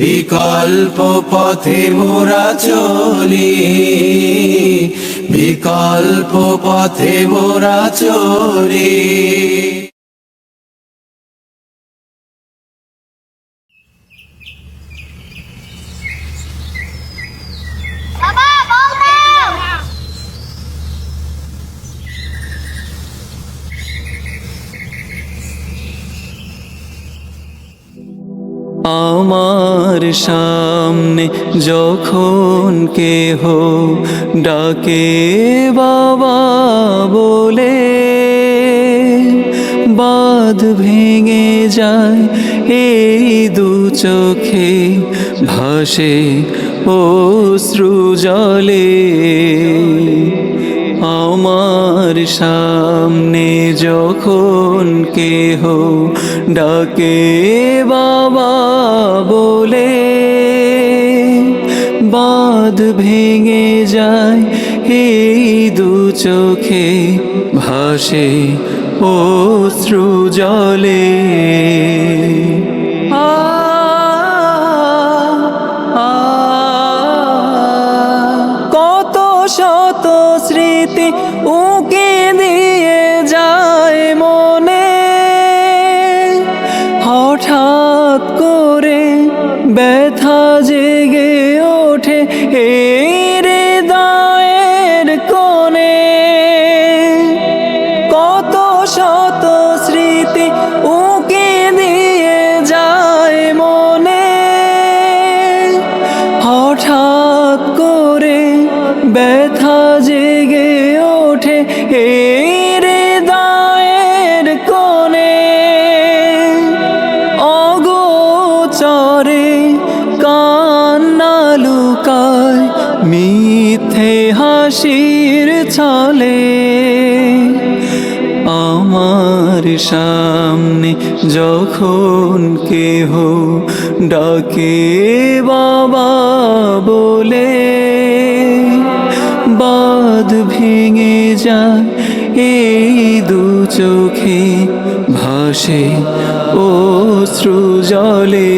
বিকল্প পথে মোরা চলি। বিকল্প পথে মোরা চলি বাবা বল দাও আমার সামনে যখন কেহ ডাকে, বাবা বলে বাদ ভেঙে যায় এই দু চোখে, ভাসে অশ্রু জলে। আমার সামনে যখন কেহ ডাকে, বাবা বলে বাদ ভেঙে যায়, এই দু চোখে ভাসে অশ্রু জলে। হাসির চলে আমার সামনে যখন কেহ ডাকে, বাবা বলে বাদ ভেঙে যায় এই দু চোখে ভাসে অশ্রু জলে।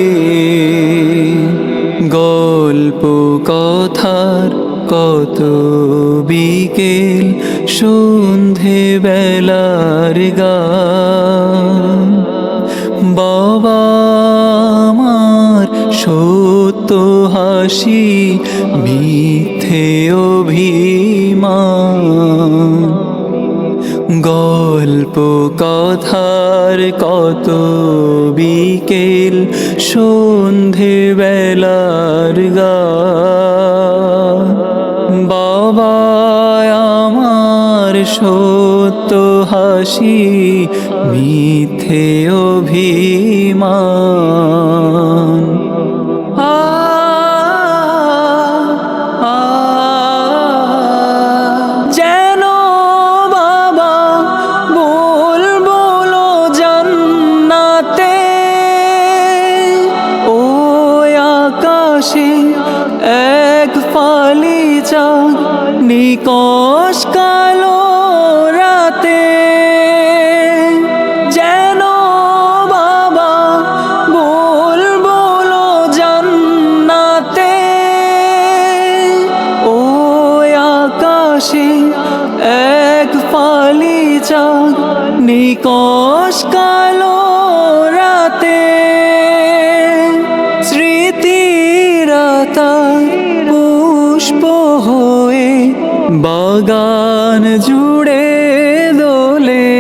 গল্প কথার কত বিকেল সন্ধে বেলার গান। বাবা আমার সত্য হাসি, মিথ্যে অভিমান। গল্প কথার কত বিকেল সন্ধে বেলার গান। সত্য হাসি মিথ্যে অভিমান। আকাশে এক ফালি চাঁদ নিকশ আকাশে এক ফালি চাঁদ, নিকশ কালো রাতে। স্মৃতিরাতা পুষ্প হয়ে বাগান জুড়ে দোলে।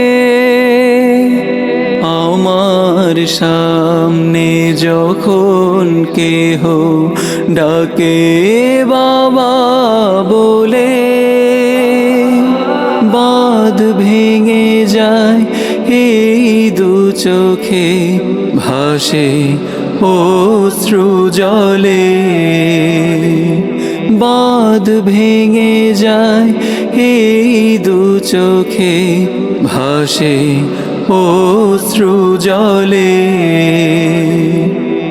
আমার সামনে যখন কেহ ডাকে বাবা বলে বাঁধ ভেঙে যায়, এই দু চোখে ভাসে অশ্রু জলে। বাঁধ ভেঙে যায়, এই দু চোখে ভাসে অশ্রু জলে।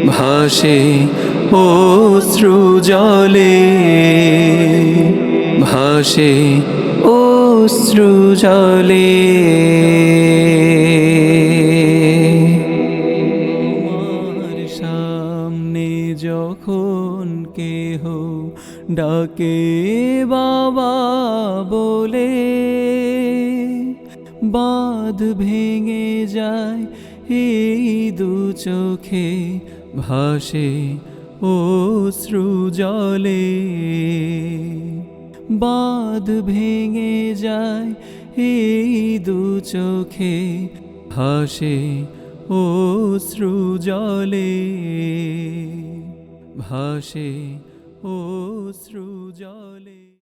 ভাসে অশ্রু জলে, ভাসে অশ্রু জলে। সামনে যখন কেহ ডাকে বাবা বলে, বাঁধ ভেঙে যায় এই দু চোখে ভাসে অশ্রু জলে। বাঁধ ভেঙে যায় এই দু চোখে ভাসে শ্রু জলে। ভাসে অশ্রু জলে।